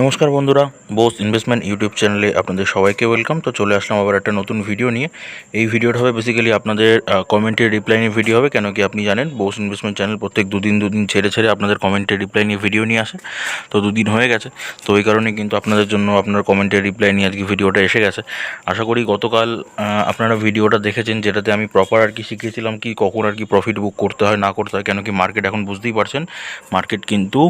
নমস্কার বন্ধুরা, Bose investment YouTube চ্যানেলে আপনাদের সবাইকে ওয়েলকাম। তো চলে আসলাম আবার একটা নতুন ভিডিও নিয়ে। এই ভিডিওটা হবে বেসিক্যালি আপনাদের কমেন্টের রিপ্লাই নিয়ে ভিডিও হবে, কেন কি আপনি জানেন, বোস ইনভেস্টমেন্ট চ্যানেল প্রত্যেক দুদিন দুদিন ছেড়ে ছেড়ে আপনাদের কমেন্টের রিপ্লাই নিয়ে ভিডিও নিয়ে আসে। তো দুদিন হয়ে গেছে, তো ওই কারণে কিন্তু আপনাদের জন্য আপনার কমেন্টের রিপ্লাই নিয়ে আজকে ভিডিওটা এসে গেছে। আশা করি গতকাল আপনারা ভিডিওটা দেখেছেন, যেটাতে আমি প্রপার আর কি শিখিয়েছিলাম কি কখন আর কি প্রফিট বুক করতে হয়, না করতে হয়, কেন কি মার্কেট এখন বুঝতেই পারছেন। মার্কেট কিন্তু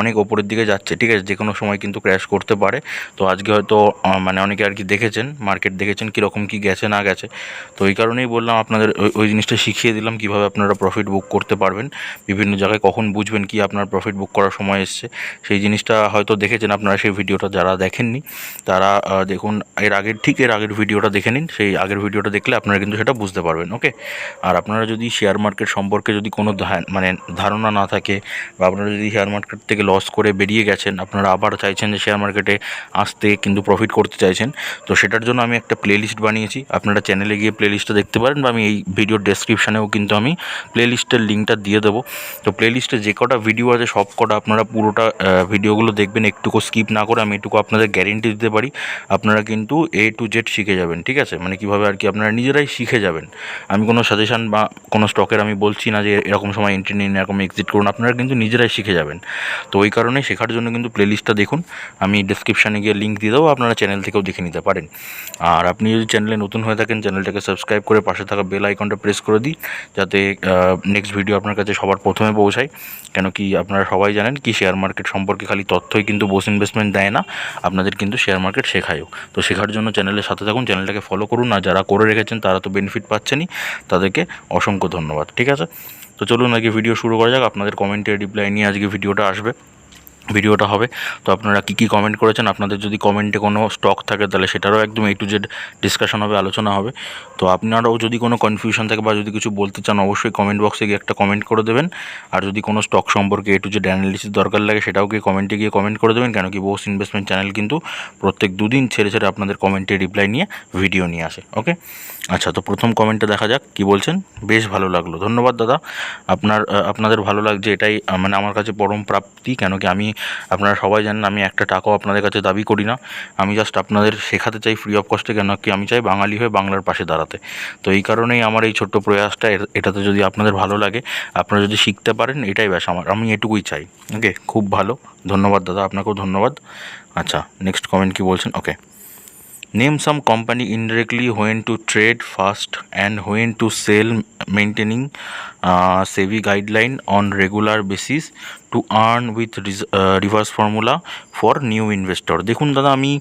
অনেক ওপরের দিকে যাচ্ছে, ঠিক আছে? যে কোনো সময় কিন্তু ক্র্যাশ করতে পারে। তো আজকে হয়তো মানে অনেকে আর কি দেখেছেন মার্কেট দেখেছেন কীরকম কী গেছে না গেছে। তো এই কারণেই বললাম আপনাদের ওই- জিনিসটা শিখিয়ে দিলাম কীভাবে আপনারা প্রফিট বুক করতে পারবেন। বিভিন্ন জায়গায় কখন বুঝবেন কি আপনার প্রফিট বুক করার সময় এসছে। সেই জিনিসটা হয়তো দেখেছেন আপনারা সেই ভিডিওটা যারা দেখেননি, তারা দেখুন, এর আগের, ঠিক এর আগের ভিডিওটা দেখে নিন। সেই আগের ভিডিওটা দেখলে আপনারা কিন্তু সেটা বুঝতে পারবেন, ওকে? আর আপনারা যদি শেয়ার মার্কেট সম্পর্কে যদি কোনো মানে ধারণা না থাকে বা আপনারা যদি শেয়ার মার্কেট থেকে লস করে বেরিয়ে গেছেন, আপনারা আবার চাইছেন যে শেয়ার মার্কেটে আসতে কিন্তু প্রফিট করতে চাইছেন। তো সেটার জন্য আমি একটা প্লেলিস্ট বানিয়েছি। আপনারা চ্যানেলে গিয়ে প্লেলিস্টটা দেখতে পারেন বা আমি এই ভিডিওর ডেসক্রিপশানেও কিন্তু আমি প্লেলিস্টের লিঙ্কটা দিয়ে দেবো। তো প্লেলিস্টে যে কটা ভিডিও আছে, সব কটা আপনারা পুরোটা ভিডিওগুলো দেখবেন। একটুকু স্কিপ না করে আমি এটুকু আপনাদের গ্যারেন্টি দিতে পারি। আপনারা কিন্তু এ টু জেড শিখে যাবেন, ঠিক আছে? মানে কীভাবে আর কি আপনারা নিজেরাই শিখে যাবেন। আমি কোনো সাজেশান বা কোনো স্টকের আমি বলছি না যে এরকম সময় এন্ট্রি নিন, এরকম এক্সিট করুন। আপনারা কিন্তু নিজেরাই শিখে যাবেন। তো ওই কারণে শেখার জন্য কিন্তু প্লেলিস্টটা দেখুন। আমি ডিসক্রিপশানে গিয়ে লিঙ্ক দিয়ে দেবো, আপনারা চ্যানেল থেকেও দেখে নিতে পারেন। আর আপনি যদি চ্যানেলে নতুন হয়ে থাকেন চ্যানেলটাকে সাবস্ক্রাইব করে পাশে থাকা বেল আইকনটা প্রেস করে দিই, যাতে নেক্সট ভিডিও আপনার কাছে সবার প্রথমে পৌঁছায়। কেন কি আপনারা সবাই জানেন কি শেয়ার মার্কেট সম্পর্কে খালি তথ্যই কিন্তু বোস ইনভেস্টমেন্ট দেয় না, আপনাদের কিন্তু শেয়ার মার্কেট শেখায়ও। তো শেখার জন্য চ্যানেলের সাথে থাকুন চ্যানেলটাকে ফলো করুন, আর যারা করে রেখেছেন, তারা তো বেনিফিট পাচ্ছেনই। তাদেরকে অসংখ্য ধন্যবাদ, ঠিক আছে? তো চলুন আগে ভিডিও শুরু করা যাক, আপনাদের কমেন্টের রিপ্লাই নিয়ে আজকে ভিডিওটা আসবে। ভিডিওটা হবে। তো আপনারা কী কী কমেন্ট করেছেন? আপনাদের যদি কমেন্টে কোনো স্টক থাকে, তাহলে সেটারও একদম এ টু জেড ডিসকাশন হবে, আলোচনা হবে। তো আপনারাও যদি কোনো কনফিউশন থাকে বা যদি কিছু বলতে চান, অবশ্যই কমেন্ট বক্সে গিয়ে একটা কমেন্ট করে দেবেন। আর যদি কোনো স্টক সম্পর্কে এ টু জেড অ্যানালিসিস দরকার লাগে, সেটাও গিয়ে কমেন্টে গিয়ে কমেন্ট করে দেবেন। কেন কি বোস ইনভেস্টমেন্ট চ্যানেল কিন্তু প্রত্যেক দুদিন ছেড়ে ছেড়ে আপনাদের কমেন্টে রিপ্লাই নিয়ে ভিডিও নিয়ে আসে ওকে আচ্ছা তো প্রথম কমেন্টে দেখা যাক, কি বলছেন? বেশ ভালো লাগল, ধন্যবাদ দাদা। আপনার আপনাদের ভালো লাগছে, এটাই মানে আমার কাছে পরম প্রাপ্তি। কেন কি আমি আপনারা সবাই জানেন আমি একটা টাকাও আপনাদের কাছে দাবি করি না। আমি জাস্ট আপনাদের শেখাতে চাই ফ্রি অফ কস্টে কেন কি আমি চাই বাঙালি হয়ে বাংলার পাশে দাঁড়াতে। তো এই কারণেই আমার এই ছোট্ট প্রয়াসটা এটাতে যদি আপনাদের ভালো লাগে, আপনারা যদি শিখতে পারেন, এটাই ব্যাস আমার। আমি এটুকুই চাই। ওকে? খুব ভালো। ধন্যবাদ দাদা, আপনাকেও ধন্যবাদ। আচ্ছা নেক্সট কমেন্ট কি বলছেন? Okay. Name some company indirectly when to trade fast and when to sell maintaining SEBI guideline on regular regular basis earn with res- uh, reverse formula for দেখুন দাদা আমি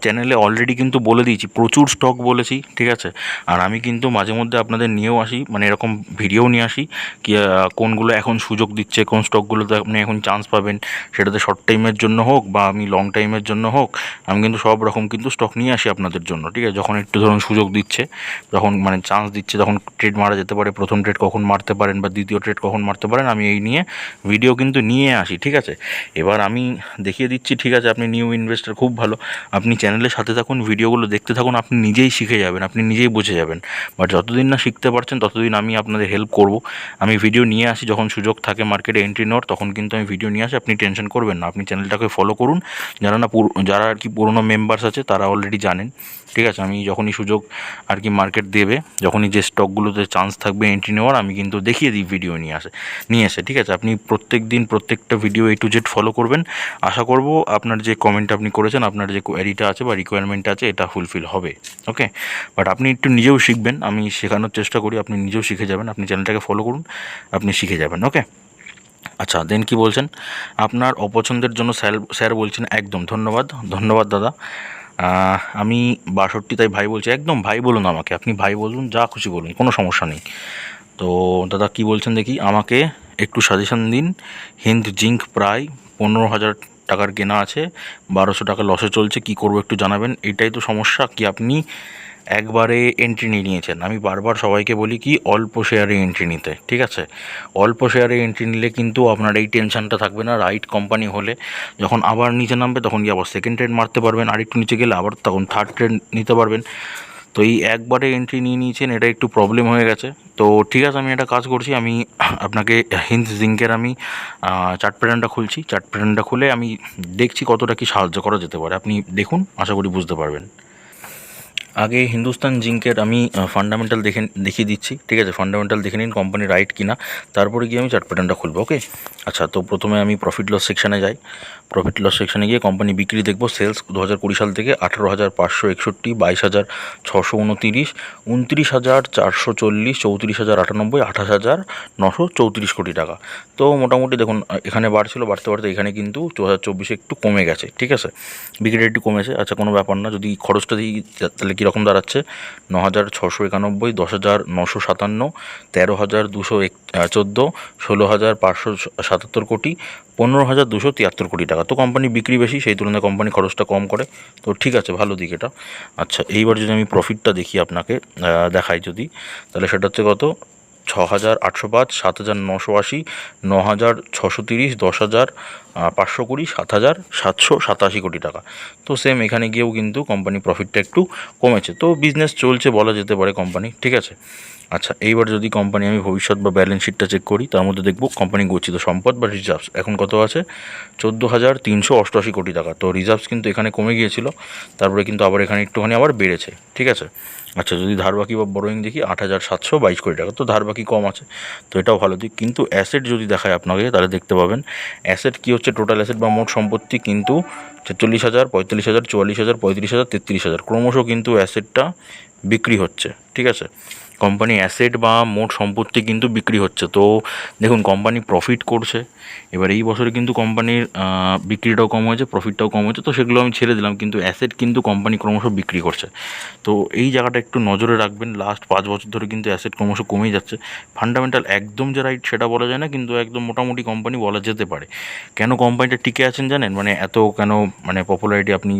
চ্যানেলে অলরেডি কিন্তু বলে দিয়েছি প্রচুর স্টক বলেছি ঠিক আছে? আর আমি কিন্তু মাঝে মধ্যে আপনাদের নিয়েও আসি মানে এরকম ভিডিও নিয়ে আসি কি কোনগুলো এখন সুযোগ দিচ্ছে কোন স্টকগুলোতে আপনি এখন চান্স পাবেন সেটাতে শর্ট টাইমের জন্য হোক বা আমি লং টাইমের জন্য হোক আমি কিন্তু সব রকম কিন্তু স্টক নিয়ে আসি আপনাদের জন্য ঠিক আছে? যখন একটু ধরুন সুযোগ দিচ্ছে যখন মানে চান্স দিচ্ছে তখন ট্রেড মারা যেতে পারে প্রথম ট্রেড কখন মারতে পারেন বা দ্বিতীয় ট্রেড কখন মারতে পারেন আমি এই নিয়ে ভিডিও কিন্তু নিয়ে আসি, ঠিক আছে? এবার আমি দেখিয়ে দিচ্ছি, ঠিক আছে? আপনি নিউ ইনভেস্টার খুব ভালো। আপনি চ্যানেলের সাথে থাকুন, ভিডিওগুলো দেখতে থাকুন, আপনি নিজেই শিখে যাবেন, আপনি নিজেই বুঝে যাবেন। বাট যতদিন না শিখতে পারছেন, ততদিন আমি আপনাদের হেল্প করব। আমি ভিডিও নিয়ে আসি, যখন সুযোগ থাকে মার্কেটে এন্ট্রি নেওয়ার, তখন কিন্তু আমি ভিডিও নিয়ে আসি, আপনি টেনশন করবেন না। আপনি চ্যানেলটাকে ফলো করুন। যারা না যারা আর কি পুরোনো মেম্বার্স আছে, তারা অলরেডি জানেন। ঠিক আছে? আমি যখনই সুযোগ আর কি মার্কেট দেবে, যখনই যে স্টকগুলোতে চান্স থাকবে এন্ট্রি নেওয়ার, আমি কিন্তু দেখিয়ে দিই ভিডিও নিয়ে আসে, নিয়ে এসে, ঠিক আছে? আপনি প্রত্যেক দিন প্রত্যেকটা video A to Z follow করবেন। আশা করব আপনার যে কমেন্ট আপনি করেছেন, আপনার যে কোয়ারিটা আছে বা রিকোয়ারমেন্ট আছে, এটা ফুলফিল হবে ওকে বাট আপনি একটু নিজেও শিখবেন, আমি শেখানোর চেষ্টা করি, আপনি নিজেও শিখে যাবেন, আপনি চ্যানেলটাকে ফলো করুন, আপনি শিখে যাবেন ওকে আচ্ছা দেন কি বলছেন? আপনার অপছন্দের জন্য স্যার স্যার বলছেন, একদম, ধন্যবাদ ধন্যবাদ দাদা। আমি বাষট্টি, তাই ভাই বলছি, একদম ভাই বলুন আমাকে, আপনি ভাই বলুন, যা খুশি বলুন, কোনো সমস্যা নেই। তো দাদা কি বলছেন দেখি, আমাকে একটু সাজেশন দিন, হিন্দ জিঙ্ক প্রায় পনেরো হাজার টাকার কেনা আছে, বারোশো টাকা লসে চলছে, কি করব একটু জানাবেন, এটাই তো সমস্যা, কি আপনি একবারে এন্ট্রি নিয়ে নিয়েছেন। আমি বারবার সবাইকে বলি কি, অল্প শেয়ারে এন্ট্রি নিতে, ঠিক আছে? অল্প শেয়ারে এন্ট্রি নিলে কিন্তু আপনার এই টেনশনটা থাকবে না রাইট কোম্পানি হলে। যখন আবার নিচে নামবে, তখন গিয়ে আবার সেকেন্ড ট্রেড মারতে পারবেন, আর একটু নিচে গেলে আবার তখন থার্ড ট্রেড নিতে পারবেন। তো এই একবারে এন্ট্রি নিয়ে নিয়েছেন, এটা একটু প্রবলেম হয়ে গেছে। তো ঠিক আছে, আমি একটা কাজ করছি, আমি আপনাকে হিন্দ জিঙ্কের আমি চার্ট প্যাটার্নটা খুলছি। চার্ট প্যাটার্নটা খুলে আমি দেখছি কতটা কি সাহায্য করা যেতে পারে। আপনি দেখুন, আশা করি বুঝতে পারবেন। আগে হিন্দুস্তান জিঙ্কের আমি ফান্ডামেন্টাল দেখে, দেখিয়ে দিচ্ছি, ঠিক আছে? ফান্ডামেন্টাল দেখে নিন কোম্পানি রাইট কিনা, তারপরে গিয়ে আমি চার্ট প্যাটার্নটা খুলবো ওকে আচ্ছা তো প্রথমে আমি প্রফিট লস সেকশানে যাই। প্রফিট লস সেকশানে গিয়ে কোম্পানি বিক্রি দেখব। সেলস দু হাজার কুড়ি সাল থেকে আঠেরো হাজার পাঁচশো একষট্টি, বাইশ হাজার ছশো উনতিরিশ, উনত্রিশ হাজার চারশো চল্লিশ, চৌত্রিশ হাজার আটানব্বই, আঠাশ হাজার নশো চৌত্রিশ কোটি টাকা। তো মোটামুটি দেখুন, এখানে বাড়ছিল, বাড়তে বাড়তে এখানে কিন্তু দু হাজার চব্বিশে একটু কমে গেছে, ঠিক আছে? বিক্রি একটু কমেছে আচ্ছা কোনো ব্যাপার না, যদি খরচটা দিই, তাহলে কীরকম দাঁড়াচ্ছে? ন হাজার ছশো একানব্বই, দশ হাজার নশো সাতান্ন, তেরো হাজার দুশো এক চোদ্দ, ষোলো হাজার পাঁচশো সাতাত্তর কোটি পনেরো হাজার দুশো তিয়াত্তর কোটি টাকা। তো কোম্পানি বিক্রি বেশি, সেই তুলনায় কোম্পানি খরচটা কম করে। তো ঠিক আছে, ভালো দিক এটা। আচ্ছা এইবার যদি আমি প্রফিটটা দেখি আপনাকে দেখাই যদি, তাহলে সেটা হচ্ছে কত? ছ হাজার আটশো পাঁচ, সাত হাজার নশো আশি ন হাজার ছশো তিরিশ, দশ হাজার পাঁচশো কুড়ি, সাত হাজার সাতশো সাতাশি কোটি টাকা। তো সেম এখানে গিয়েও কিন্তু কোম্পানি প্রফিটটা একটু কমেছে। তো বিজনেস চলছে, বলা যেতে পারে কোম্পানি ঠিক আছে? আচ্ছা এইবার যদি কোম্পানি আমি ভবিষ্যৎ বা ব্যালেন্স শিটটা চেক করি, তার মধ্যে দেখব কোম্পানি গচ্ছিত সম্পদ বা রিজার্ভস এখন কত আছে? চোদ্দ হাজার তিনশো অষ্টআশি কোটি টাকা। তো রিজার্ভস কিন্তু এখানে কমে গিয়েছিল, তারপরে কিন্তু আবার এখানে একটুখানি আবার বেড়েছে, ঠিক আছে? আচ্ছা যদি ধারবাকি বা বড়োইং দেখি, আট হাজার সাতশো বাইশ কোটি টাকা। তো ধারবাকি কম আছে, তো এটাও ভালো দিক। কিন্তু অ্যাসেট যদি দেখায় আপনাকে, তাহলে দেখতে পাবেন অ্যাসেট কী হচ্ছে টোটাল অ্যাসেট বা মোট সম্পত্তি কিন্তু ছেচল্লিশ হাজার, পঁয়তাল্লিশ হাজার, চুয়াল্লিশ হাজার, পঁয়ত্রিশ হাজার, তেত্রিশ হাজার। ক্রমশ কিন্তু অ্যাসেটটা বিক্রি হচ্ছে, ঠিক আছে? কোম্পানি অ্যাসেট বা মোট সম্পত্তি কিন্তু বিক্রি হচ্ছে। তো দেখুন কোম্পানি প্রফিট করছে। এবার এই বছরে কিন্তু কোম্পানির বিক্রিটাও কম হয়েছে প্রফিটটাও কম হয়েছে। তো সেগুলো আমি ছেড়ে দিলাম, কিন্তু অ্যাসেট কিন্তু কোম্পানি ক্রমশ বিক্রি করছে। তো এই জায়গাটা একটু নজরে রাখবেন। লাস্ট পাঁচ বছর ধরে কিন্তু অ্যাসেট ক্রমশ কমেই যাচ্ছে। ফান্ডামেন্টাল একদম যে রাইট সেটা বলা যায় না, কিন্তু একদম মোটামুটি কোম্পানি বলা যেতে পারে। কেন কোম্পানিটা টিকে আছেন জানেন? মানে এত কেন মানে পপুলারিটি আপনি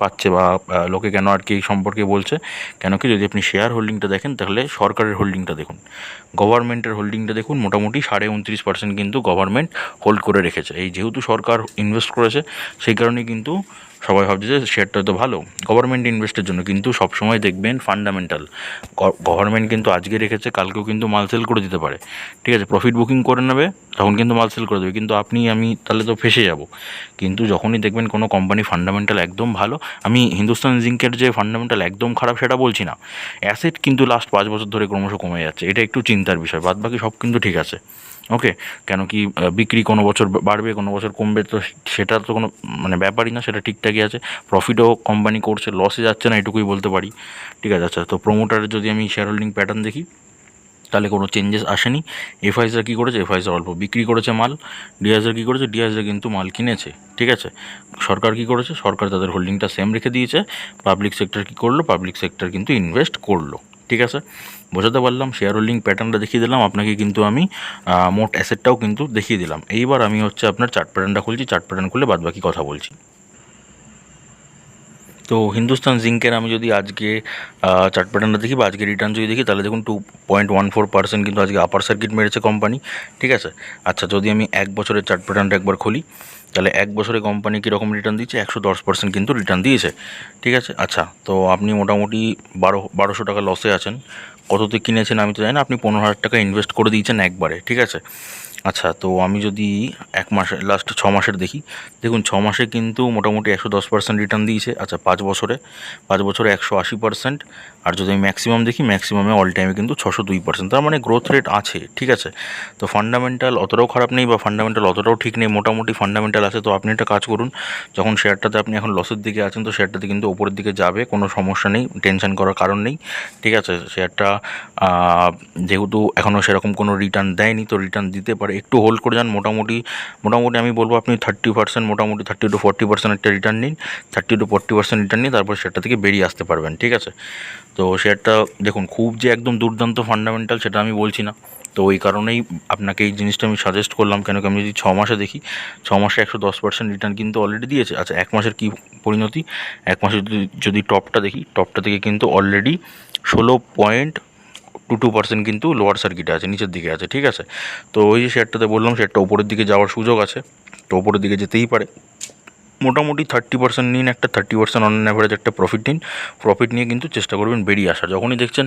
পাচ্ছে বা লোকে কেন আর কি এই সম্পর্কে বলছে। কেন কি যদি আপনি শেয়ার হোল্ডিংটা দেখেন, তাহলে সরকারের হোল্ডিংটা দেখুন। গভর্নমেন্টের হোল্ডিংটা দেখুন, মোটামুটি সাড়ে উনত্রিশ পার্সেন্ট কিন্তু গভর্নমেন্ট হোল্ড করে রেখেছে। এই যেহেতু সরকার ইনভেস্ট করেছে, সেই কারণে কিন্তু সবাই ভাবছে যে শেয়ারটা তো ভালো। গভর্নমেন্ট ইনভেস্টের জন্য। কিন্তু সবসময় দেখবেন ফান্ডামেন্টাল গভর্নমেন্ট কিন্তু আজকে রেখেছে, কালকেও কিন্তু মাল সেল করে দিতে পারে। ঠিক আছে? প্রফিট বুকিং করে নেবে, তখন কিন্তু মাল সেল করে দেবে। কিন্তু আপনি, আমি তাহলে তো ফেসে যাব। কিন্তু যখনই দেখবেন কোনো কোম্পানি ফান্ডামেন্টাল একদম ভালো, আমি হিন্দুস্তান জিঙ্কের যে ফান্ডামেন্টাল একদম খারাপ, সেটা বলছি না। অ্যাসেট কিন্তু লাস্ট পাঁচ বছর ধরে ক্রমশ কমে যাচ্ছে। এটা একটু চিন্তার বিষয়। বাদ বাকি সব কিন্তু ঠিক আছে। ওকে কেন কি বিক্রি কোনো বছর বাড়বে, কোনো বছর কমবে, তো সেটা তো কোনো মানে ব্যাপারই না, সেটা ঠিকঠাকই আছে। প্রফিটও কোম্পানি করছে লসে যাচ্ছে না, এটুকুই বলতে পারি। ঠিক আছে আচ্ছা তো প্রোমোটারের যদি আমি শেয়ার হোল্ডিং প্যাটার্ন দেখি, তাহলে কোনো চেঞ্জেস আসেনি। এফআইসরা কী করেছে? এফআইসরা অল্প বিক্রি করেছে মাল ডিআইসরা কী করেছে? ডিআইসরা কিন্তু মাল কিনেছে। ঠিক আছে, সরকার কী করেছে? সরকার তাদের হোল্ডিংটা সেম রেখে দিয়েছে। পাবলিক সেক্টর কী করল? পাবলিক সেক্টর কিন্তু ইনভেস্ট করল। ঠিক আছে? বোঝাতে পারলাম শেয়ার হোল্ডিং প্যাটার্নটা দেখিয়ে দিলাম, আপনাকে কিন্তু আমি মোট অ্যাসেটটাও কিন্তু দেখিয়ে দিলাম। এইবার আমি হচ্ছে আপনার চার্ট প্যাটার্নটা খুলছি চার্ট প্যাটার্ন খুলে বাদ বাকি কথা বলছি। তো হিন্দুস্তান জিঙ্কের আমি যদি আজকে চার্ট প্যাটার্নটা দেখি বা আজকে রিটার্ন যদি দেখি, তাহলে দেখুন two point one four percent কিন্তু আজকে আপার সার্কিট মেরেছে কোম্পানি ঠিক আছে? আচ্ছা যদি আমি এক বছরের চার্ট প্যাটার্নটা একবার খুলি তাহলে এক বছরে কোম্পানি কীরকম রিটার্ন দিচ্ছে? একশো দশ পার্সেন্ট কিন্তু রিটার্ন দিয়েছে। ঠিক আছে? আচ্ছা তো আপনি মোটামুটি বারো, বারোশো টাকা লসে আছেন। কততে কিনেছেন আমি তো জানি না, আপনি পনেরো হাজার টাকা ইনভেস্ট করে দিয়েছেন একবারে। ঠিক আছে? আচ্ছা তো আমি যদি এক মাসে লাস্ট ছ মাসের দেখি, দেখুন ছ মাসে কিন্তু মোটামুটি একশো দশ পার্সেন্ট রিটার্ন দিয়েছে আচ্ছা পাঁচ বছরে পাঁচ বছরে একশো আশি পার্সেন্ট আর যদি আমি ম্যাক্সিমাম দেখি ম্যাক্সিমামে অল টাইমে কিন্তু ছশো দুই পার্সেন্ট তার মানে গ্রোথ রেট আছে, ঠিক আছে? তো ফান্ডামেন্টাল অতটাও খারাপ নেই বা ফান্ডামেন্টাল অতটাও ঠিক নেই, মোটামুটি ফান্ডামেন্টাল আছে, তো আপনি একটা কাজ করুন, যখন শেয়ারটাতে আপনি এখন লসের দিকে আছেন, তো শেয়ারটাতে কিন্তু ওপরের দিকে যাবে, কোনো সমস্যা নেই টেনশন করার কারণ নেই, ঠিক আছে? শেয়ারটা যেহেতু এখনও সেরকম কোনো রিটার্ন দেয়নি, তো রিটার্ন দিতে পারে একটু হোল্ড করে যান, মোটামুটি মোটামুটি আমি বলব আপনি থার্টি পার্সেন্ট মোটামুটি থার্টি টু ফোর্টি পার্সেন্ট একটা রিটার্ন নিন thirty to forty percent return নিন তারপর সেটা থেকে বেরিয়ে আসতে পারবেন, ঠিক আছে? তো শেয়ারটা দেখুন, খুব যে একদম দুর্দান্ত ফান্ডামেন্টাল সেটা আমি বলছি না। তো ওই কারণেই আপনাকে এই জিনিসটা আমি সাজেস্ট করলাম, কেন কি আমি যদি ছ মাসে দেখি, ছ মাসে একশো দশ পার্সেন্ট রিটার্ন কিন্তু অলরেডি দিয়েছে। আচ্ছা এক মাসের কী পরিণতি? এক মাসে যদি যদি টপটা দেখি টপটা থেকে কিন্তু অলরেডি ষোলো পয়েন্ট টু টু পার্সেন্ট কিন্তু লোয়ার সার্কিটে আছে, নিচের দিকে আছে, ঠিক আছে? তো ওই যে শেয়ারটাতে বললাম শেয়ারটা ওপরের দিকে যাওয়ার সুযোগ আছে, তো ওপরের দিকে যেতেই পারে। মোটামুটি থার্টি পার্সেন্ট নিন, একটা থার্টি পার্সেন্ট অন অ্যাভারেজ একটা প্রফিট নিন। প্রফিট নিয়ে কিন্তু চেষ্টা করবেন বেরিয়ে আসার। যখনই দেখছেন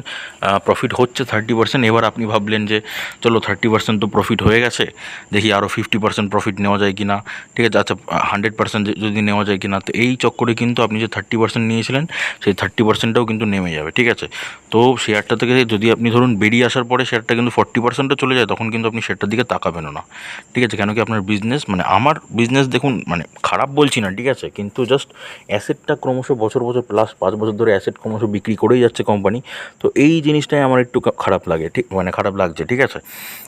প্রফিট হচ্ছে থার্টি পার্সেন্ট এবার আপনি ভাবলেন যে, চলো থার্টি পার্সেন্ট তো প্রফিট হয়ে গেছে, দেখি আরও ফিফটি পার্সেন্ট প্রফিট নেওয়া যায় কি না ঠিক আছে আচ্ছা হান্ড্রেড পার্সেন্ট যদি নেওয়া যায় কি না তো এই চক্করে কিন্তু আপনি যে থার্টি পার্সেন্ট নিয়েছিলেন, সেই থার্টি পার্সেন্টটাও কিন্তু নেমে যাবে, ঠিক আছে? তো শেয়ারটা থেকে যদি আপনি ধরুন বেরিয়ে আসার পরে শেয়ারটা কিন্তু ফর্টি পার্সেন্টও চলে যায়, তখন কিন্তু আপনি শেয়ারটার দিকে তাকাবেনও না। ঠিক আছে, কেন কি আপনার বিজনেস মানে আমার বিজনেস দেখুন মানে খারাপ বলছি না, ঠিক আছে? কিন্তু জাস্ট অ্যাসেটটা ক্রমশ বছর বছর প্লাস পাঁচ বছর ধরে অ্যাসেট ক্রমশ বিক্রি করেই যাচ্ছে কোম্পানি তো এই জিনিসটাই আমার একটু খারাপ লাগে, ঠিক মানে খারাপ লাগছে, ঠিক আছে?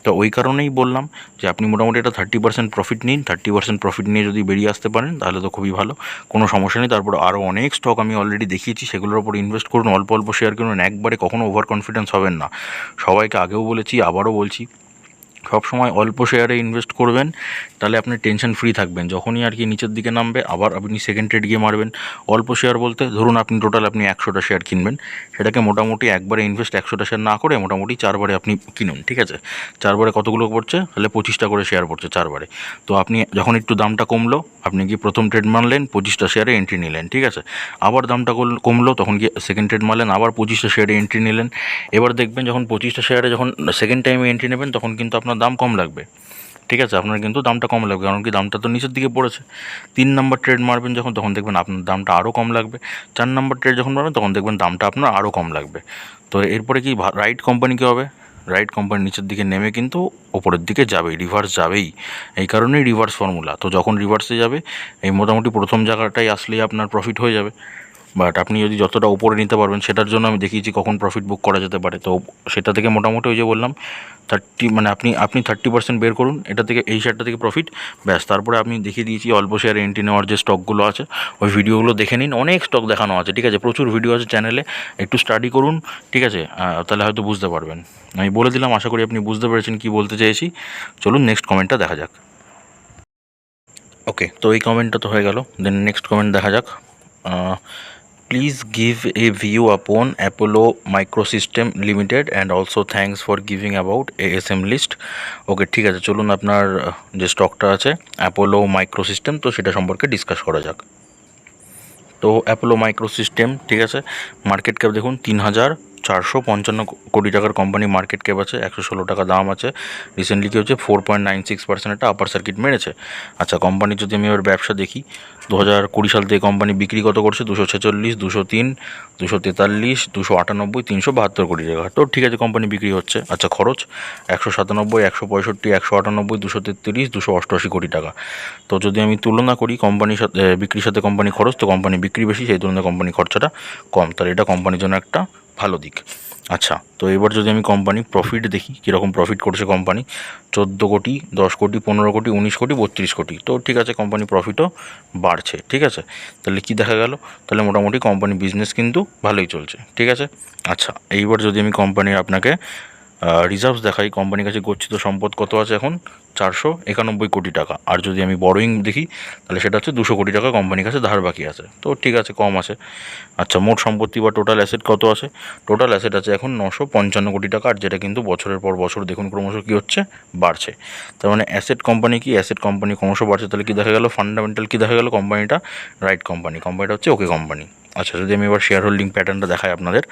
তো ওই কারণেই বললাম যে আপনি মোটামুটি একটা থার্টি পার্সেন্ট প্রফিট নিন থার্টি পার্সেন্ট প্রফিট নিয়ে যদি বেরিয়ে আসতে পারেন, তাহলে তো খুবই ভালো। কোনো সমস্যা নেই, তারপর আরও অনেক স্টক আমি অলরেডি দেখিয়েছি, সেগুলোর ওপর ইনভেস্ট করুন, অল্প অল্প শেয়ার করুন একবারে কখনো ওভার কনফিডেন্স হবেন না। সবাইকে আগেও বলেছি, আবারও বলছি সবসময় অল্প শেয়ারে ইনভেস্ট করবেন, তাহলে আপনি টেনশন ফ্রি থাকবেন। যখনই আর কি নিচের দিকে নামবে, আবার আপনি সেকেন্ড ট্রেড গিয়ে মারবেন। অল্প শেয়ার বলতে ধরুন আপনি টোটাল আপনি একশোটা শেয়ার কিনবেন। সেটাকে মোটামুটি একবারে ইনভেস্ট একশোটা শেয়ার না করে মোটামুটি চারবারে আপনি কিনুন, ঠিক আছে? চারবারে কতগুলো পড়ছে? তাহলে পঁচিশটা করে শেয়ার পড়ছে চারবারে। তো আপনি যখন একটু দামটা কমলো, আপনি কি প্রথম ট্রেড মারলেন, পঁচিশটা শেয়ারে এন্ট্রি নিলেন, ঠিক আছে? আবার দামটা কমলো, তখন গিয়ে সেকেন্ড ট্রেড মারলেন, আবার পঁচিশটা শেয়ারে এন্ট্রি নিলেন। এবার দেখবেন যখন পঁচিশটা শেয়ারে যখন সেকেন্ড টাইমে এন্ট্রি নেবেন, তখন কিন্তু আপনার দাম কম লাগবে। ঠিক আছে? আপনার কিন্তু দামটা কম লাগবে, কারণ কি দামটা তো নিচের দিকে পড়েছে। তিন নম্বর ট্রেড মারবেন যখন, তখন দেখবেন আপনার দামটা আরও কম লাগবে। চার নম্বর ট্রেড যখন মারবেন, তখন দেখবেন দামটা আপনার আরও কম লাগবে। তো এরপরে কি রাইট কোম্পানি কী হবে? রাইট কোম্পানি নিচের দিকে নেমে কিন্তু ওপরের দিকে যাবে রিভার্স যাবেই। এই কারণেই রিভার্স ফর্মুলা তো যখন রিভার্সে যাবে, এই মোটামুটি প্রথম জায়গাটাই আসলেই আপনার প্রফিট হয়ে যাবে। বাট আপনি যদি যতটা উপরে নিতে পারবেন, সেটার জন্য আমি দেখিয়েছি কখন প্রফিট বুক করা যেতে পারে। তো সেটা থেকে মোটামুটি ওই যে বললাম থার্টি মানে আপনি আপনি থার্টি পার্সেন্ট বের করুন, এটা থেকে, এই শেয়ারটা থেকে প্রফিট ব্যাস, তারপরে আপনি দেখিয়ে দিয়েছি অল্প শেয়ারে এন্ট্রি নেওয়ার যে স্টকগুলো আছে, ওই ভিডিওগুলো দেখে নিন, অনেক স্টক দেখানো আছে, ঠিক আছে? প্রচুর ভিডিও আছে চ্যানেলে একটু স্টাডি করুন, ঠিক আছে? তাহলে হয়তো বুঝতে পারবেন। আমি বলে দিলাম, আশা করি আপনি বুঝতে পেরেছেন কি বলতে চেয়েছি চলুন নেক্সট কমেন্টটা দেখা যাক। ওকে তো এই কমেন্টটা তো হয়ে গেল দেন নেক্সট কমেন্ট দেখা যাক। Please give a view upon apollo microsystem limited and also thanks for giving about asm list. Okay okay ঠিক আছে, চলুন আপনার যে স্টকটা আছে অ্যাপোলো মাইক্রোসিস্টেম তো সেটা সম্পর্কে ডিসকাস করা যাক। তো অ্যাপোলো মাইক্রোসিস্টেম ঠিক আছে মার্কেট ক্যাপ দেখুন, তিন হাজার চারশো পঞ্চান্ন কোটি টাকার কোম্পানি মার্কেট ক্যাপ আছে, একশো ষোলো টাকা দাম আছে। রিসেন্টলি কী হচ্ছে four point nine six percent একটা আপার সার্কিট মেরেছে। আচ্ছা কোম্পানির যদি আমি এবার ব্যবসা দেখি, দু হাজার কুড়ি সাল থেকে কোম্পানি বিক্রি কত করছে? দুশো ছেচল্লিশ, দুশো তিন, দুশো তেতাল্লিশ, দুশো আটানব্বই, তিনশো বাহাত্তর কোটি টাকা। তো ঠিক আছে কোম্পানি বিক্রি হচ্ছে। আচ্ছা খরচ? একশো সাতানব্বই, একশো পঁয়ষট্টি, একশো আটানব্বই, দুশো তেত্রিশ, দুশো অষ্টআশি কোটি টাকা। তো যদি আমি তুলনা করি কোম্পানির সাথে বিক্রির সাথে কোম্পানি খরচ, তো কোম্পানি বিক্রি বেশি, সেই তুলনায় কোম্পানি খরচাটা কম। তাহলে এটা কোম্পানির জন্য একটা ভালো দিক। আচ্ছা তো এবার যদি আমি কোম্পানি প্রফিট দেখি, কীরকম প্রফিট করছে কোম্পানি চোদ্দ কোটি, দশ কোটি, পনেরো কোটি, উনিশ কোটি, বত্রিশ কোটি। তো ঠিক আছে কোম্পানি প্রফিটও বাড়ছে, ঠিক আছে? তাহলে কি দেখা গেল? তাহলে মোটামুটি কোম্পানি বিজনেস কিন্তু ভালোই চলছে, ঠিক আছে? আচ্ছা এইবার যদি আমি কোম্পানির আপনাকে রিজার্ভস দেখাই। কোম্পানির কাছে গচ্ছিত সম্পদ কত আছে এখন? চারশো একানব্বই কোটি টাকা। আর যদি আমি বড়োইং দেখি, তাহলে সেটা হচ্ছে দুশো কোটি টাকা কোম্পানির কাছে ধার বাকি আছে। তো ঠিক আছে, কম আছে। আচ্ছা মোট সম্পত্তি বা টোটাল অ্যাসেট কত আছে? টোটাল অ্যাসেট আছে এখন নশো পঞ্চান্ন কোটি টাকা। আর যেটা কিন্তু বছরের পর বছর দেখুন ক্রমশ কী হচ্ছে? বাড়ছে। তার মানে অ্যাসেট কোম্পানি কি? অ্যাসেট কোম্পানি ক্রমশ বাড়ছে। তাহলে কী দেখা গেল? ফান্ডামেন্টাল কী দেখা গেল কোম্পানিটা রাইট কোম্পানি কোম্পানিটা হচ্ছে ওকে কোম্পানি আচ্ছা যদি আমি এবার শেয়ার হোল্ডিং প্যাটার্নটা দেখাই আপনাদের।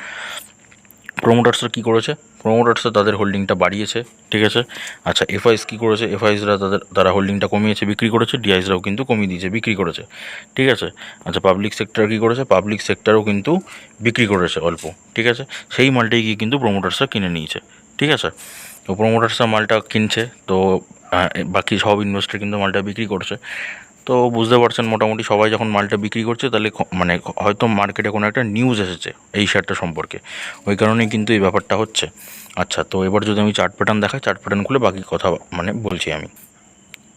প্রোমোটার্সরা কী করেছে? প্রোমোটার্সরা তাদের হোল্ডিংটা বাড়িয়েছে, ঠিক আছে? আচ্ছা এফআইস কী করেছে? এফআইসরা তাদের, তারা হোল্ডিংটা কমিয়েছে, বিক্রি করেছে ডিআইসরাও কিন্তু কমিয়ে দিয়েছে, বিক্রি করেছে, ঠিক আছে? আচ্ছা পাবলিক সেক্টর কী করেছে? পাবলিক সেক্টরও কিন্তু বিক্রি করেছে অল্প, ঠিক আছে? সেই মালটাই গিয়ে কিন্তু প্রোমোটার্সরা কিনে নিয়েছে, ঠিক আছে? তো প্রোমোটার্সরা মালটা কিনছে, তো বাকি সব ইনভেস্টর কিন্তু মালটা বিক্রি করছে। তো বুঝতে পারছেন মোটামুটি সবাই যখন মালটা বিক্রি করছে, তাহলে মানে হয়তো মার্কেটে কোনো একটা নিউজ এসেছে এই শেয়ারটা সম্পর্কে। ওই কারণেই কিন্তু এই ব্যাপারটা হচ্ছে। আচ্ছা তো এবার যদি আমি চার্ট প্যাটার্ন দেখাই চার্ট প্যাটার্ন খুলে বাকি কথা মানে বলছি আমি।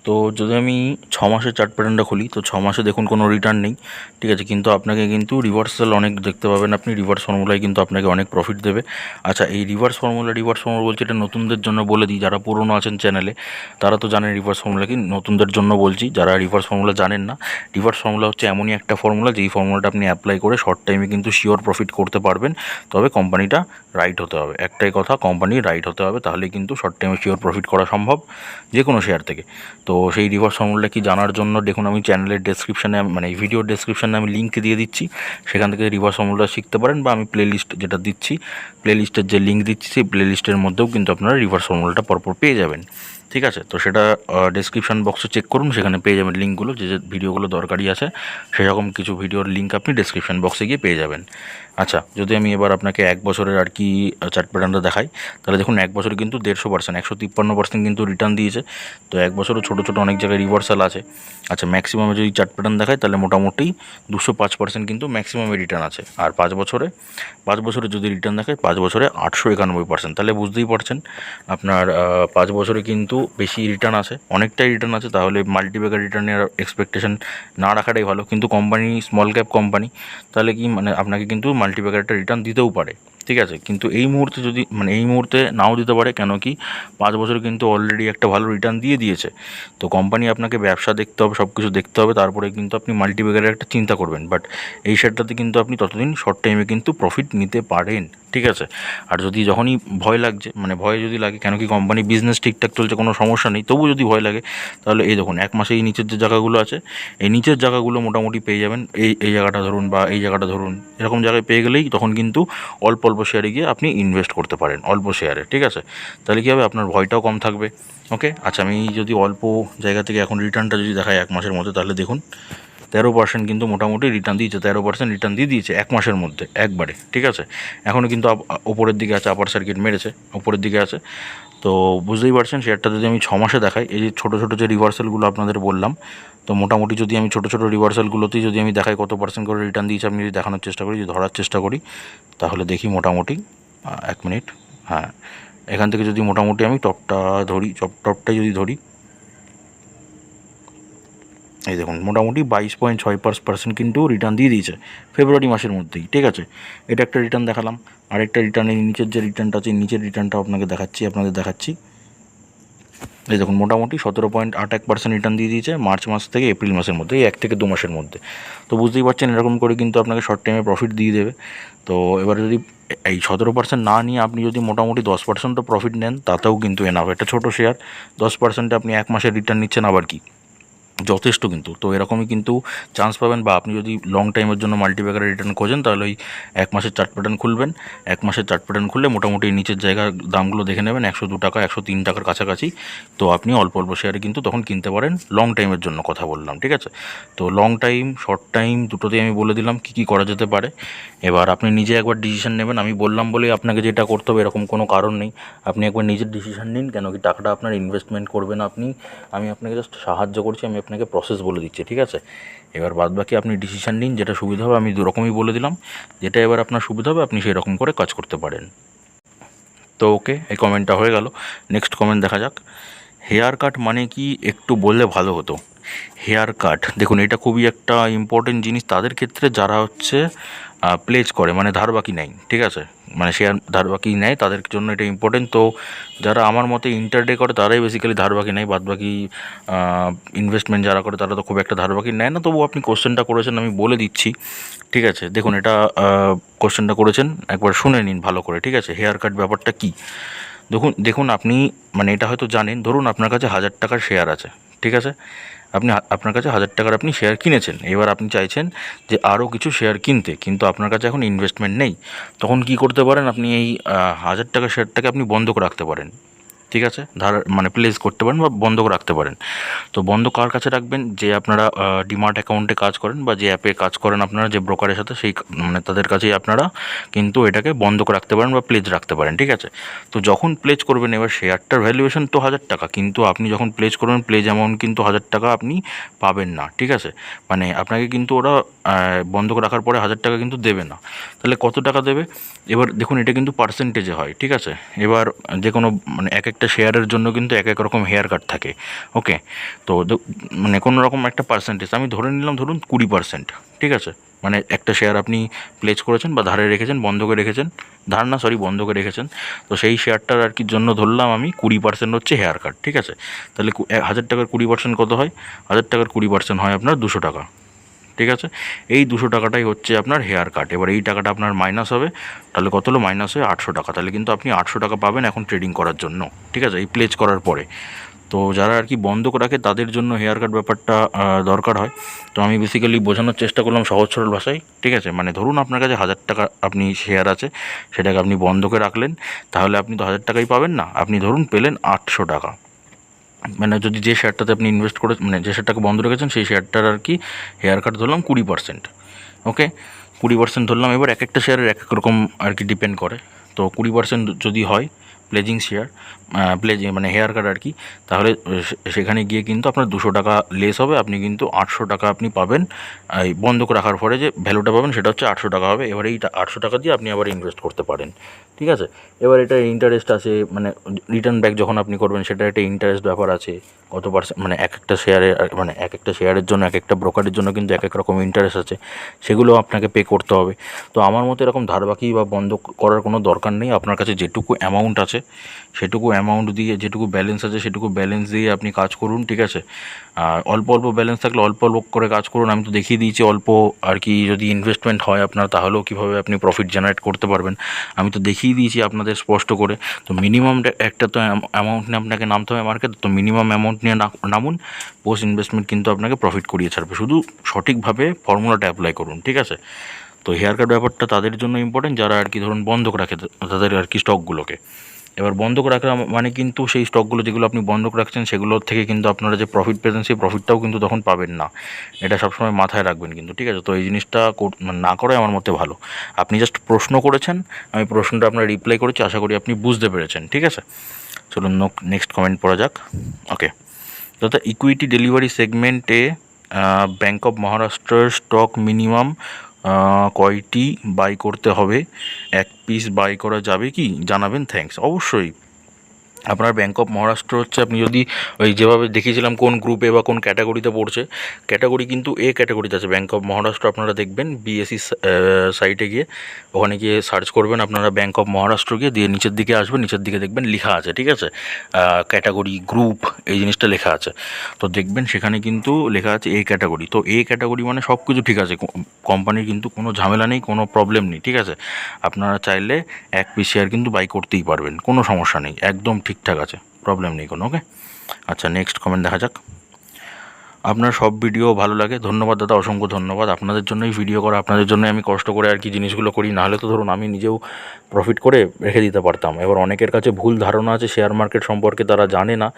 তো যদি আমি ছ মাসের চার্ট প্যাটার্নটা খুলি, তো ছ মাসে দেখুন কোনো রিটার্ন নেই, ঠিক আছে? কিন্তু আপনাকে কিন্তু রিভার্সাল অনেক দেখতে পাবেন আপনি রিভার্স ফর্মুলায় কিন্তু আপনাকে অনেক প্রফিট দেবে। আচ্ছা এই রিভার্স ফর্মুলা রিভার্স ফর্মুলা বলছি এটা নতুনদের জন্য বলে দিই, যারা পুরনো আছেন চ্যানেলে তারা তো জানেন রিভার্স ফর্মুলা কি নতুনদের জন্য বলছি, যারা রিভার্স ফর্মুলা জানেন না রিভার্স ফর্মুলা হচ্ছে এমনই একটা ফর্মুলা যেই ফর্মুলাটা আপনি অ্যাপ্লাই করে শর্ট টাইমে কিন্তু শিওর প্রফিট করতে পারবেন। তবে কোম্পানিটা রাইট হতে হবে। একটাই কথা কোম্পানি রাইট হতে হবে তাহলে কিন্তু শর্ট টাইমে শিওর প্রফিট করা সম্ভব যে কোনো শেয়ার থেকে। তো সেই রিভার্স ফর্মুলা কি জানার জন্য দেখুন, আমি চ্যানেলের ডেসক্রিপশানে মানে ভিডিওর ডেসক্রিপশানে আমি লিঙ্ক দিয়ে দিচ্ছি। সেখান থেকে রিভার্স ফর্মুলা শিখতে পারেন বা আমি প্লে লিস্ট যেটা দিচ্ছি প্লে লিস্টের যে লিঙ্ক দিচ্ছি, সেই প্লে লিস্টের মধ্যেও কিন্তু আপনারা রিভার্স ফর্মুলাটা পরপর পেয়ে যাবেন। ঠিক আছে? তো সেটা ডেসক্রিপশন বক্সে চেক করুন, সেখানে পেয়ে যাবেন লিঙ্কগুলো যে যে ভিডিওগুলো দরকারি আছে, সেরকম কিছু ভিডিওর লিঙ্ক আপনি ডেসক্রিপশন বক্সে গিয়ে পেয়ে যাবেন। আচ্ছা যদি আমি এবার আপনাকে এক বছরের আর কি চার্ট প্যাটার্নটা দেখাই, তাহলে দেখুন এক বছরে কিন্তু দেড়শো পার্সেন্ট একশো তিপ্পান্ন পার্সেন্ট কিন্তু রিটার্ন দিয়েছে। তো এক বছরও ছোটো ছোটো অনেক জায়গায় রিভার্সাল আছে। আচ্ছা ম্যাক্সিমামে যদি চার্ট প্যাটার্ন দেখায় তাহলে মোটামুটি দুশো পাঁচ পার্সেন্ট কিন্তু ম্যাক্সিমামে রিটার্ন আছে। আর পাঁচ বছরে পাঁচ বছরে যদি রিটার্ন দেখায় পাঁচ বছরে আটশো একানব্বই পার্সেন্ট তাহলে বুঝতেই পারছেন আপনার পাঁচ বছরে কিন্তু বেশি রিটার্ন আছে। অনেকটাই রিটার্ন আছে, তাহলে মাল্টিপ্যাকার রিটার্নের এক্সপেকটেশন না রাখাটাই ভালো। কিন্তু কোম্পানি স্মল ক্যাপ কোম্পানি তাহলে কি মানে আপনাকে কিন্তু মাল্টিপ্যাকার একটা রিটার্ন দিতেও পারে। ঠিক আছে? কিন্তু এই মুহূর্তে যদি মানে এই মুহূর্তে নাও দিতে পারে, কেন কি পাঁচ বছর কিন্তু অলরেডি একটা ভালো রিটার্ন দিয়ে দিয়েছে। তো কোম্পানি আপনাকে ব্যবসা দেখতে হবে সব কিছু দেখতে হবে, তারপরে কিন্তু আপনি মাল্টিপ্যাকারের একটা চিন্তা করবেন। বাট এই শেয়ারটাতে কিন্তু আপনি ততদিন শর্ট টাইমে কিন্তু প্রফিট নিতে পারেন, ঠিক আছে? আর যদি যখনই ভয় লাগছে মানে ভয় যদি লাগে, কেন কি কোম্পানি বিজনেস ঠিকঠাক চলছে, কোনো সমস্যা নেই তবু যদি ভয় লাগে, তাহলে এই দেখুন, এক মাসে এই নিচের যে জায়গাগুলো আছে, এই নিচের জায়গাগুলো মোটামুটি পেয়ে যাবেন। এই এই জায়গাটা ধরুন বা এই জায়গাটা ধরুন, এরকম জায়গায় পেয়ে গেলেই তখন কিন্তু অল্প অল্প শেয়ারে গিয়ে আপনি ইনভেস্ট করতে পারেন, অল্প শেয়ারে ঠিক আছে? তাহলে কী হবে? আপনার ভয়টাও কম থাকবে ওকে আচ্ছা আমি যদি অল্প জায়গা থেকে এখন রিটার্নটা যদি দেখাই এক মাসের মধ্যে, তাহলে দেখুন, তেরো পার্সেন্ট কিন্তু মোটামুটি রিটার্ন দিয়েছে, তেরো পার্সেন্ট রিটার্ন দিয়ে দিয়েছে এক মাসের মধ্যে, একবারে, ঠিক আছে? এখনও কিন্তু ওপরের দিকে আছে আপার সার্কিট মেরেছে, ওপরের দিকে আছে। তো বুঝতেই পারছেন শেয়ারটা যদি আমি ছ মাসে দেখাই, এই যে ছোটো ছোটো যে রিভার্সালগুলো আপনাদের বললাম তো মোটামুটি যদি আমি ছোটো ছোটো রিভার্সালগুলোতেই যদি আমি দেখাই কত পার্সেন্ট করে রিটার্ন দিয়েছে, আমি যদি দেখানোর চেষ্টা করি, যদি ধরার চেষ্টা করি, তাহলে দেখি মোটামুটি এক মিনিট হ্যাঁ। এখান থেকে যদি মোটামুটি আমি টপটা ধরি টপ টপটাই যদি ধরি, এই দেখুন, মোটামুটি বাইশ পয়েন্ট ছয় পাঁচ পার্সেন্ট কিন্তু রিটার্ন দিয়ে দিয়েছে ফেব্রুয়ারি মাসের মধ্যেই, ঠিক আছে? এটা একটা রিটার্ন দেখালাম। আরেকটা রিটার্নের নিচের যে রিটার্নটা আছে নিচের রিটার্নটা আপনাকে দেখাচ্ছি, আপনাদের দেখাচ্ছি। এই দেখুন, মোটামুটি সতেরো পয়েন্ট আট এক পার্সেন্ট রিটার্ন দিয়ে দিয়েছে মার্চ মাস থেকে এপ্রিল মাসের মধ্যে এক থেকে দু মাসের মধ্যে। তো বুঝতেই পারছেন, এরকম করে কিন্তু আপনাকে শর্ট টাইমে প্রফিট দিয়ে দেবে। তো এবার যদি এই সতেরো পার্সেন্ট না নিয়ে আপনি যদি মোটামুটি দশ পার্সেন্টও প্রফিট নেন, তাতেও কিন্তু এনাফ একটা ছোটো শেয়ার দশ পার্সেন্টে আপনি এক মাসের রিটার্ন নিচ্ছেন, আবার কি? যথেষ্ট কিন্তু। তো এরকমই কিন্তু চান্স পাবেন বা আপনি যদি লং টাইমের জন্য মাল্টিপ্যাকারে রিটার্ন খোঁজেন, তাহলে ওই এক মাসের চার্ট প্যাটার্ন খুলবেন। এক মাসের চার্ট প্যাটার্ন খুললে মোটামুটি নিচের জায়গার দামগুলো দেখে নেবেন, একশো দু টাকা, একশো তিন টাকার কাছাকাছি। তো আপনি অল্প অল্প শেয়ারে কিন্তু তখন কিনতে পারেন লং টাইমের জন্য কথা বললাম, ঠিক আছে? তো লং টাইম শর্ট টাইম দুটোতেই আমি বলে দিলাম কী কী করা যেতে পারে। এবার আপনি নিজে একবার ডিসিশন নেবেন। আমি বললাম বলেই আপনাকে যেটা করতে হবে, এরকম কোনো কারণ নেই। আপনি একবার নিজের ডিসিশন নিন, কেন কি টাকাটা আপনার ইনভেস্টমেন্ট করবেন আপনি। আমি আপনাকে জাস্ট সাহায্য করছি, আমি আপনাকে প্রসেস বলে দিচ্ছে, ঠিক আছে? এবার বাদ বাকি আপনি ডিসিশন নিন, যেটা সুবিধা হবে আমি দুরকমই বলে দিলাম। যেটা এবার আপনার সুবিধা হবে, আপনি সেই রকম করে কাজ করতে পারেন। তো ওকে, এই কমেন্টটা হয়ে গেল। নেক্সট কমেন্ট দেখা যাক। হেয়ার কাট মানে কি? একটু বললে ভালো হতো। হেয়ার কাট দেখুন, এটা খুবই একটা ইম্পর্টেন্ট জিনিস। তাদের ক্ষেত্রে যারা হচ্ছে প্লেজ করে মানে ধার বাকি নেয়, ঠিক আছে? মানে শেয়ার ধার বাকি নেয়, তাদের জন্য এটা ইম্পর্টেন্ট তো যারা আমার মতে ইন্টারডে করে, তারাই বেসিক্যালি ধার বাকি নেয়। বাদ বাকি ইনভেস্টমেন্ট যারা করে, তারা তো খুব একটা ধার বাকি নেয় না। তবু আপনি কোশ্চেনটা করেছেন, আমি বলে দিচ্ছি। ঠিক আছে? দেখুন, এটা কোশ্চেনটা করেছেন, একবার শুনে নিন ভালো করে। ঠিক আছে? হেয়ার কাট ব্যাপারটা কী? দেখুন দেখুন, আপনি মানে এটা হয়তো জানেন। ধরুন, আপনার কাছে হাজার টাকার শেয়ার আছে। ঠিক আছে? আপনি আপনার কাছে হাজার টাকার আপনি শেয়ার কিনেছেন। এবার আপনি চাইছেন যে আরও কিছু শেয়ার কিনতে, কিন্তু আপনার কাছে এখন ইনভেস্টমেন্ট নেই। তখন কি করতে পারেন? আপনি এই হাজার টাকার শেয়ারটাকে আপনি বন্ধক রাখতে পারেন। ঠিক আছে? ধার মানে প্লেস করতে পারেন বা বন্ধক রাখতে পারেন। তো বন্ধ কার কাছে রাখবেন? যে আপনারা ডিমার্ট অ্যাকাউন্টে কাজ করেন বা যে অ্যাপে কাজ করেন আপনারা, যে ব্রোকারের সাথে সেই মানে তাদের কাছেই আপনারা কিন্তু এটাকে বন্ধক রাখতে পারেন বা প্লেজ রাখতে পারেন, ঠিক আছে? তো যখন প্লেজ করবেন, এবার শেয়ারটার ভ্যালুয়েশন তো হাজার টাকা, কিন্তু আপনি যখন প্লেজ করবেন প্লেজ অ্যামাউন্ট কিন্তু হাজার টাকা আপনি পাবেন না, ঠিক আছে? মানে আপনাকে কিন্তু ওরা বন্ধক রাখার পরে হাজার টাকা কিন্তু দেবে না। তাহলে কত টাকা দেবে? এবার দেখুন, এটা কিন্তু পার্সেন্টেজে হয়, ঠিক আছে? এবার যে কোনো মানে এক একটা শেয়ারের জন্য কিন্তু এক এক রকম হেয়ার কাট থাকে ওকে তো মানে কোনো রকম একটা পার্সেন্টেজ আমি ধরে নিলাম ধরুন কুড়ি পার্সেন্ট ঠিক আছে? মানে একটা শেয়ার আপনি প্লেস করেছেন বা ধারে রেখেছেন, বন্ধকে রেখেছেন, ধার না সরি বন্ধকে রেখেছেন, তো সেই শেয়ারটার আর কি জন্য ধরলাম আমি কুড়ি পার্সেন্ট হচ্ছে হেয়ার কাট, ঠিক আছে? তাহলে হাজার টাকার কুড়ি পার্সেন্ট কত হয়? হাজার টাকার কুড়ি পার্সেন্ট হয় আপনার দুশো টাকা ঠিক আছে? এই দুশো টাকাটাই হচ্ছে আপনার হেয়ার কাট এবার এই টাকাটা আপনার মাইনাস হবে, তাহলে কত হলো? মাইনাস হয়ে আটশো টাকা। তাহলে কিন্তু আপনি আটশো টাকা পাবেন এখন ট্রেডিং করার জন্য, ঠিক আছে? এই প্লেজ করার পরে। তো যারা আর কি বন্ধক রাখে, তাদের জন্য হেয়ার কাট ব্যাপারটা দরকার হয়। তো আমি বেসিক্যালি বোঝানোর চেষ্টা করলাম সহজ সরল ভাষায়, ঠিক আছে? মানে ধরুন আপনার কাছে হাজার টাকা আপনি শেয়ার আছে, সেটাকে আপনি বন্ধকে রাখলেন, তাহলে আপনি তো হাজার টাকাই পাবেন না। আপনি ধরুন পেলেন আটশো টাকা। মানে যদি যে শেয়ারটাতে আপনি ইনভেস্ট করে মানে যে শেয়ারটাকে বন্ধ রেখেছেন, সেই শেয়ারটার আর কি হেয়ার কাট ধরলাম কুড়ি পার্সেন্ট ওকে কুড়ি পার্সেন্ট ধরলাম। এবার এক একটা শেয়ারের এক এক রকম আর কি ডিপেন্ড করে। তো কুড়ি পার্সেন্ট যদি হয় প্লেজিং শেয়ার প্লেজিং মানে হেয়ার কাট আর কি, তাহলে সেখানে গিয়ে কিন্তু আপনার দুশো টাকা লেস হবে, আপনি কিন্তু আটশো টাকা আপনি পাবেন। এই বন্ধক রাখার পরে যে ভ্যালুটা পাবেন সেটা হচ্ছে আটশো টাকা হবে, এবার এই আটশো টাকা দিয়ে আপনি আবার ইনভেস্ট করতে পারেন, ঠিক আছে? এবার এটা ইন্টারেস্ট আছে মানে রিটার্ন ব্যাক যখন আপনি করবেন, সেটা একটা ইন্টারেস্ট ব্যাপার আছে, কত পার্সেন্ট মানে এক একটা শেয়ারে মানে এক একটা শেয়ারের জন্য, এক একটা ব্রোকারের জন্য কিন্তু এক এক রকম ইন্টারেস্ট আছে, সেগুলো আপনাকে পে করতে হবে। তো আমার মতো এরকম ধারবাকি বা বন্ধ করার কোনো দরকার নেই, আপনার কাছে যেটুকু অ্যামাউন্ট আছে সেটুকু অ্যামাউন্ট দিয়ে, যেটুকু ব্যালেন্স আছে, সেটুকু ব্যালেন্স দিয়ে আপনি কাজ করুন, ঠিক আছে? আর অল্প অল্প ব্যালেন্স থাকলে অল্প অল্প করে কাজ করুন, আমি তো দেখিয়ে দিয়েছি অল্প আর কি যদি ইনভেস্টমেন্ট হয় আপনার, তাহলেও কীভাবে আপনি প্রফিট জেনারেট করতে পারবেন। আমি তো দেখিয়ে দিয়েছি আপনাদের স্পষ্ট করে। তো মিনিমাম একটা তো অ্যামাউন্ট নিয়ে আপনাকে নামতে হবে মার্কেট তো মিনিমাম অ্যামাউন্ট নিয়ে নামুন পোস্ট ইনভেস্টমেন্ট কিন্তু আপনাকে প্রফিট করিয়ে ছাড়বে। শুধু সঠিকভাবে ফর্মুলাটা অ্যাপ্লাই করুন, ঠিক আছে? তো হেয়ার কাট ব্যাপারটা তাদের জন্য ইম্পর্টেন্ট যারা আর কি ধরুন বন্ধক রাখে, তাদের আর কি স্টকগুলোকে এবার বন্ধক রাখা মানে কিন্তু সেই স্টকগুলো যেগুলো আপনি বন্ধক রাখছেন, সেগুলোর থেকে কিন্তু আপনারা যে প্রফিট পেতেন সেই প্রফিটটাও কিন্তু তখন পাবেন না। এটা সবসময় মাথায় রাখবেন কিন্তু, ঠিক আছে? তো এই জিনিসটা মানে না করাই আমার মতে ভালো। আপনি জাস্ট প্রশ্ন করেছেন, আমি প্রশ্নটা আপনার রিপ্লাই করেছি, আশা করি আপনি বুঝতে পেরেছেন, ঠিক আছে? চলুন নেক্সট কমেন্ট পড়া যাক। ওকে দাদা ইকুইটি ডেলিভারি সেগমেন্টে ব্যাঙ্ক অফ মহারাষ্ট্রের স্টক মিনিমাম কয়টি বাই করতে হবে? এক পিস বাই করা যাবে কি? জানাবেন থ্যাঙ্কস অবশ্যই। আপনার ব্যাঙ্ক অফ মহারাষ্ট্র হচ্ছে, আপনি যদি ওই যেভাবে দেখিয়েছিলাম কোন গ্রুপে বা কোন ক্যাটাগরিতে পড়ছে ক্যাটাগরি কিন্তু এ ক্যাটাগরিতে আছে ব্যাঙ্ক অফ মহারাষ্ট্র আপনারা দেখবেন বিএসসি সাইটে গিয়ে, ওখানে গিয়ে সার্চ করবেন, আপনারা ব্যাঙ্ক অফ মহারাষ্ট্র গিয়ে, দিয়ে নিচের দিকে আসবেন, নিচের দিকে দেখবেন লেখা আছে, ঠিক আছে? ক্যাটাগরি গ্রুপ এই জিনিসটা লেখা আছে। তো দেখবেন সেখানে কিন্তু লেখা আছে এ ক্যাটাগরি তো এ ক্যাটাগরি মানে সব কিছু ঠিক আছে কোম্পানির কিন্তু কোনো ঝামেলা নেই, কোনো প্রবলেম নেই, ঠিক আছে? আপনারা চাইলে এক পিস শেয়ার কিন্তু বাই করতেই পারবেন, কোনো সমস্যা নেই, একদম ঠিকঠাক আছে প্রবলেম নেই কোনো ওকে আচ্ছা নেক্সট কমেন্ট দেখা যাক। আপনার সব ভিডিও ভালো লাগে, ধন্যবাদ দাদা, অসংখ্য ধন্যবাদ। আপনাদের জন্যই ভিডিও করা, আপনাদের জন্যই আমি কষ্ট করে আর কি জিনিসগুলো করি, নাহলে তো ধরুন আমি নিজেও প্রফিট করে রেখে দিতে পারতাম। এবার অনেকের কাছে ভুল ধারণা আছে শেয়ার মার্কেট সম্পর্কে তারা জানে না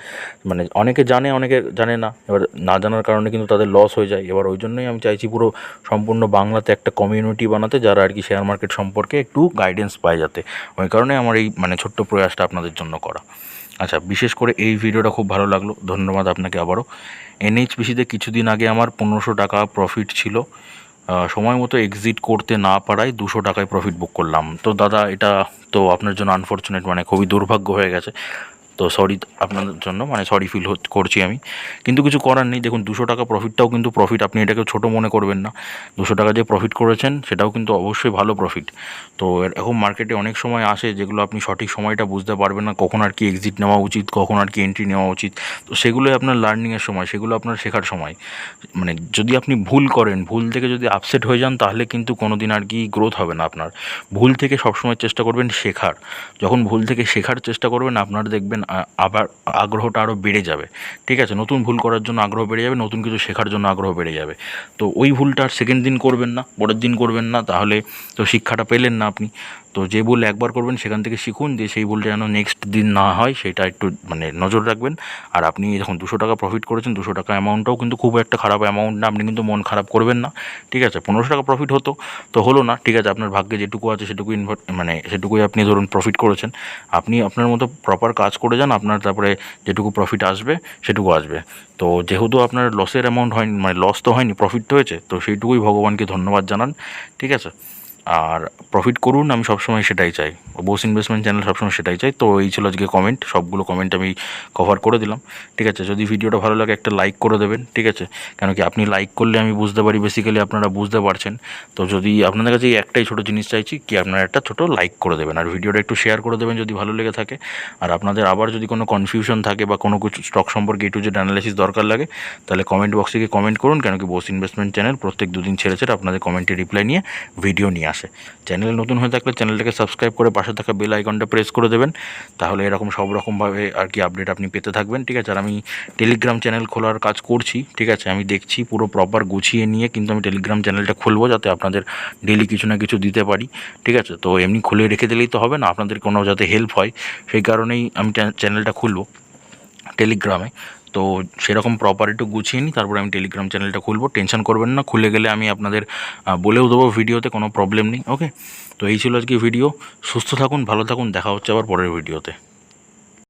মানে অনেকে জানে অনেকে জানে না। এবার না জানার কারণে কিন্তু তাদের লস হয়ে যায়। এবার ওই জন্যই আমি চাইছি পুরো সম্পূর্ণ বাংলাতে একটা কমিউনিটি বানাতে, যারা আর কি শেয়ার মার্কেট সম্পর্কে একটু গাইডেন্স পায় যাতে। ওই কারণে আমার এই মানে ছোট্ট প্রয়াসটা আপনাদের জন্য করা। আচ্ছা বিশেষ করে এই ভিডিওটা খুব ভালো লাগল, ধন্যবাদ আপনাকে আবারও। এনএইচপিসিতে কিছুদিন আগে আমার পনেরোশো টাকা প্রফিট ছিল সময় মতো এক্সিট করতে না পারায় দুশো টাকায় প্রফিট বুক করলাম। তো দাদা, এটা তো আপনার জন্য আনফর্চুনেট মানে খুবই দুর্ভাগ্য হয়ে গেছে। তো সরি আপনাদের জন্য মানে সরি ফিল করছি আমি। কিন্তু কিছু করার নেই। দেখুন, দুশো টাকা প্রফিটটাও কিন্তু প্রফিট আপনি এটাকে ছোটো মনে করবেন না। দুশো টাকা যে প্রফিট করেছেন, সেটাও কিন্তু অবশ্যই ভালো প্রফিট তো এখন মার্কেটে অনেক সময় আসে যেগুলো আপনি সঠিক সময়টা বুঝতে পারবেন না, কখন আর কি এক্সিট নেওয়া উচিত, কখন আর কি এন্ট্রি নেওয়া উচিত। তো সেগুলোই আপনার লার্নিংয়ের সময়, সেগুলো আপনার শেখার সময়। মানে যদি আপনি ভুল করেন, ভুল থেকে যদি আপসেট হয়ে যান, তাহলে কিন্তু কোনো দিন আর কি গ্রোথ হবে না আপনার। ভুল থেকে সবসময় চেষ্টা করবেন শেখার। যখন ভুল থেকে শেখার চেষ্টা করবেন, আপনার দেখবেন আবার আগ্রহটা আরও বেড়ে যাবে। ঠিক আছে? নতুন ভুল করার জন্য আগ্রহ বেড়ে যাবে, নতুন কিছু শেখার জন্য আগ্রহ বেড়ে যাবে। তো ওই ভুলটা আর সেকেন্ড দিন করবেন না, পরের দিন করবেন না, তাহলে তো শিক্ষাটা পেলেন না আপনি। তো যে ভুল একবার করবেন সেখান থেকে শিখুন যে সেই ভুলটা যেন নেক্সট দিন না হয়, সেটা একটু মানে নজর রাখবেন। আর আপনি যখন দুশো টাকা প্রফিট করেছেন, দুশো টাকা অ্যামাউন্টটাও কিন্তু খুব একটা খারাপ অ্যামাউন্ট না, আপনি কিন্তু মন খারাপ করবেন না। ঠিক আছে, পনেরোশো টাকা প্রফিট হতো, তো হলো না। ঠিক আছে, আপনার ভাগ্যে যেটুকু আছে সেটুকু ইনভার্ট মানে সেটুকুই আপনি ধরুন প্রফিট করেছেন। আপনি আপনার মতো প্রপার কাজ করে যান, আপনার তারপরে যেটুকু প্রফিট আসবে, সেটুকু আসবে। তো যেহেতু আপনার লসের অ্যামাউন্ট হয়নি মানে লস তো হয়নি প্রফিট তো হয়েছে, তো সেইটুকুই ভগবানকে ধন্যবাদ জানান। ঠিক আছে? আর প্রফিট করুন, আমি সবসময় সেটাই চাই। বোস ইনভেস্টমেন্ট চ্যানেল সবসময় সেটাই চাই। তো এই ছিল আজকে কমেন্ট সবগুলো কমেন্ট আমি কভার করে দিলাম। ঠিক আছে? যদি ভিডিওটা ভালো লাগে, একটা লাইক করে দেবেন। ঠিক আছে? কেন কি আপনি লাইক করলে আমি বুঝতে পারি বেসিক্যালি আপনারা বুঝতে পারছেন। তো যদি আপনাদের কাছে একটাই ছোটো জিনিস চাইছি, কি আপনারা একটা ছোটো লাইক করে দেবেন। আর ভিডিওটা একটু শেয়ার করে দেবেন যদি ভালো লেগে থাকে। আর আপনাদের আবার যদি কোনো কনফিউশন থাকে বা কোনো কিছু স্টক সম্পর্কে একটু যদি অ্যানালাইসিস দরকার লাগে, তাহলে কমেন্ট বক্সে গিয়ে কমেন্ট করুন। কেন কি বোস ইনভেস্টমেন্ট চ্যানেল প্রত্যেক দুদিন ছেড়ে ছেড়ে আপনাদের কমেন্টে রিপ্লাই নিয়ে ভিডিও নিয়ে আসে চ্যানেল নতুন হয়ে থাকলে চ্যানেলটাকে সাবস্ক্রাইব করে পাশে থাকা বেল আইকনটা প্রেস করে দেবেন। তাহলে এরকম সব রকমভাবে আর কি আপডেট আপনি পেতে থাকবেন, ঠিক আছে? আর আমি টেলিগ্রাম চ্যানেল খোলার কাজ করছি, ঠিক আছে? আমি দেখছি পুরো প্রপার গুছিয়ে নিয়ে কিন্তু আমি টেলিগ্রাম চ্যানেলটা খুলবো যাতে আপনাদের ডেলি কিছু না কিছু দিতে পারি, ঠিক আছে? তো এমনি খুলে রেখে দিলেই তো হবে না, আপনাদের কোনো যাতে হেল্প হয়, সেই কারণেই আমি চ্যানেলটা খুলবো টেলিগ্রামে তো সেরকম প্রপার একটু গুছিয়ে নিই তারপরে আমি টেলিগ্রাম চ্যানেলটা খুলবো। টেনশন করবেন না, খুলে গেলে আমি আপনাদের বলেও দেবো ভিডিওতে, কোনো প্রবলেম নেই ওকে তো এই ছিল আজকে ভিডিও সুস্থ থাকুন, ভালো থাকুন, দেখা হচ্ছে আবার পরের ভিডিওতে